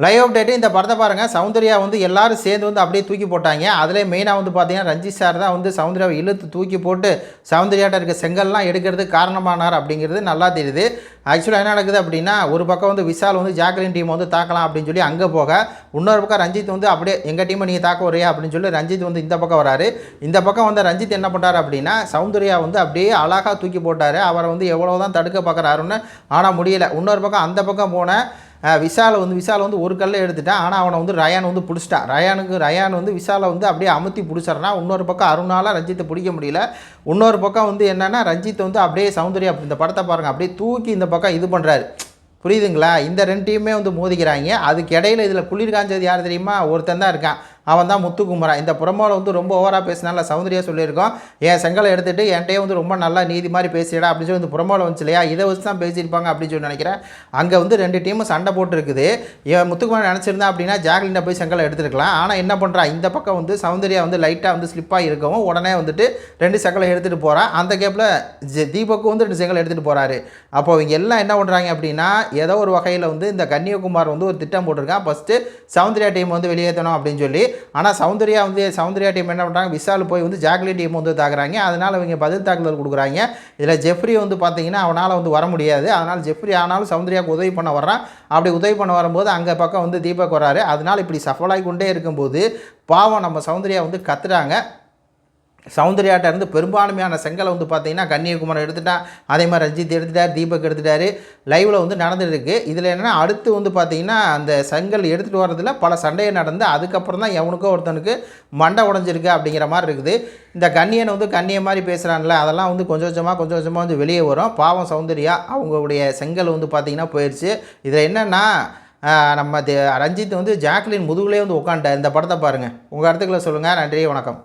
Live update இந்த படத்தை பாருங்கள் சௌந்தர்யா வந்து எல்லாரும் சேர்ந்து வந்து அப்படியே தூக்கி போட்டாங்க. அதில் மெயினாக வந்து பார்த்தீங்கன்னா ரஞ்சித் சார் தான் வந்து சௌந்தர்யாவை இழுத்து தூக்கி போட்டு சௌந்தர்யாட்ட இருக்க செங்கல்லாம் எடுக்கிறதுக்கு காரணமானார் அப்படிங்கிறது நல்லா தெரியுது. ஆக்சுவலாக என்ன நடக்குது அப்படின்னா ஒரு பக்கம் வந்து விஷால் வந்து ஜாக்லின் டீம் வந்து தாக்கலாம் அப்படின்னு சொல்லி அங்கே போக இன்னொரு பக்கம் ரஞ்சித் வந்து அப்படியே எங்கள் டீமை நீங்கள் தாக்க வரையா அப்படின்னு சொல்லி ரஞ்சித் வந்து இந்த பக்கம் வராரு. இந்த பக்கம் வந்து ரஞ்சித் என்ன பண்ணுறாரு அப்படின்னா சௌந்தர்யா வந்து அப்படியே அழகாக தூக்கி போட்டார். அவரை வந்து எவ்வளோ தான் தடுக்க பார்க்குறாருன்னு ஆனால் முடியலை. இன்னொரு பக்கம் அந்த பக்கம் போனேன் விஷாலை வந்து விஷால் வந்து ஒரு கல்லை எடுத்துட்டான். ஆனால் அவனை வந்து ரயான் வந்து பிடிச்சிட்டான் ரயானுக்கு ரயான் வந்து விஷாலை வந்து அப்படியே அமுத்தி பிடிச்சிட்றான். இன்னொரு பக்கம் அருணால ரஞ்சித்தை பிடிக்க முடியல. இன்னொரு பக்கம் வந்து என்னென்னா ரஞ்சித்தை வந்து அப்படியே சௌந்தர்யா இந்த படத்தை பாருங்கள் அப்படியே தூக்கி இந்த பக்கம் இது பண்ணுறாரு புரியுதுங்களா? இந்த ரெண்டு டீமே வந்து மோதிக்கிறாங்க. அதுக்கு இடையில இதில் குளிர் காஞ்சது யார் தெரியுமா? ஒருத்தன் தான் இருக்கான். அவன் தான் முத்துக்குமரன் இந்த புறமோவில் வந்து ரொம்ப ஓவராக பேசினால சௌந்தர்யா சொல்லியிருக்கோம் என் செங்கலை எடுத்துகிட்டு என்கிட்டயே வந்து ரொம்ப நல்லா நீதி மாதிரி பேசிடா அப்படின்னு சொல்லி இந்த புறமோவில் வந்துச்சு இல்லையா? இதை வச்சு தான் பேசியிருப்பாங்க அப்படின்னு சொல்லி நினைக்கிறேன். அங்கே வந்து ரெண்டு டீமும் சண்டை போட்டுருக்குது. என் முத்துக்குமரன் நினச்சிருந்தா அப்படின்னா ஜாக்லினை போய் செங்கலை எடுத்துருக்கலாம். ஆனால் என்ன பண்ணுறான் இந்த பக்கம் வந்து சௌந்தர்யா வந்து லைட்டாக வந்து ஸ்லிப்பாக இருக்கவும் உடனே வந்துட்டு ரெண்டு செங்கலை எடுத்துகிட்டு போகிறான் அந்த கேப்பில் தீபக்கும் வந்து ரெண்டு செங்கலை எடுத்துகிட்டு போகிறாரு அப்போ இவங்க எல்லாம் என்ன பண்ணுறாங்க அப்படின்னா ஏதோ ஒரு வகையில் வந்து இந்த கன்னியகுமார் வந்து ஒரு திட்டம் போட்டிருக்கான். ஃபஸ்ட்டு சௌந்தர்யா டீம் வந்து வெளியேற்றணும் அப்படின்னு சொல்லி ஆனால் சௌந்தர்யா வந்து சௌந்தர்யா டீம் என்ன பண்ணுறாங்க விசால் போய் வந்து ஜாக்லின் டீம் வந்து தாக்குறாங்க. அதனால் இவங்க பதில் தாக்குதல் கொடுக்குறாங்க. இதில் ஜெஃப்ரி வந்து பார்த்தீங்கன்னா அவனால் வந்து வர முடியாது. அதனால் ஜெஃப்ரி ஆனாலும் சௌந்தர்யாவுக்கு உதவி பண்ண வர்றான். அப்படி உதவி பண்ண வரும்போது அங்கே பக்கம் வந்து தீபக் வராரு அதனால் இப்படி சஃபலாகி கொண்டே இருக்கும்போது பாவம் நம்ம சௌந்தர்யா வந்து கத்துறாங்க. சௌந்தர்யாட்ட இருந்து பெரும்பான்மையான செங்கலை வந்து பார்த்தீங்கன்னா கன்னியகுமாரன் எடுத்துட்டா அதே மாதிரி ரஞ்சித் எடுத்துட்டார் தீபக் எடுத்துட்டார். லைவில் வந்து நடந்துட்டு இதில் என்னென்னா அடுத்து வந்து பார்த்தீங்கன்னா அந்த செங்கல் எடுத்துகிட்டு வரதில் பல சண்டையை நடந்து அதுக்கப்புறம் தான் எவனுக்கோ ஒருத்தனுக்கு மண்டை உடஞ்சிருக்கு அப்படிங்கிற மாதிரி இருக்குது. இந்த கண்ணியனை வந்து கண்ணிய மாதிரி பேசுகிறான்ல அதெல்லாம் வந்து கொஞ்சம் கொஞ்சமாக கொஞ்சம் கொஞ்சமாக வந்து வெளியே வரும். பாவம் சௌந்தர்யா அவங்களுடைய செங்கல் வந்து பார்த்திங்கன்னா போயிடுச்சு இதில் என்னென்னா நம்ம ரஞ்சித் வந்து ஜாக்லின் முதுகுலேயே வந்து உட்காந்துட்டார் இந்த படத்தை பாருங்கள் உங்கள் இடத்துக்குள்ள சொல்லுங்கள் நன்றி வணக்கம்.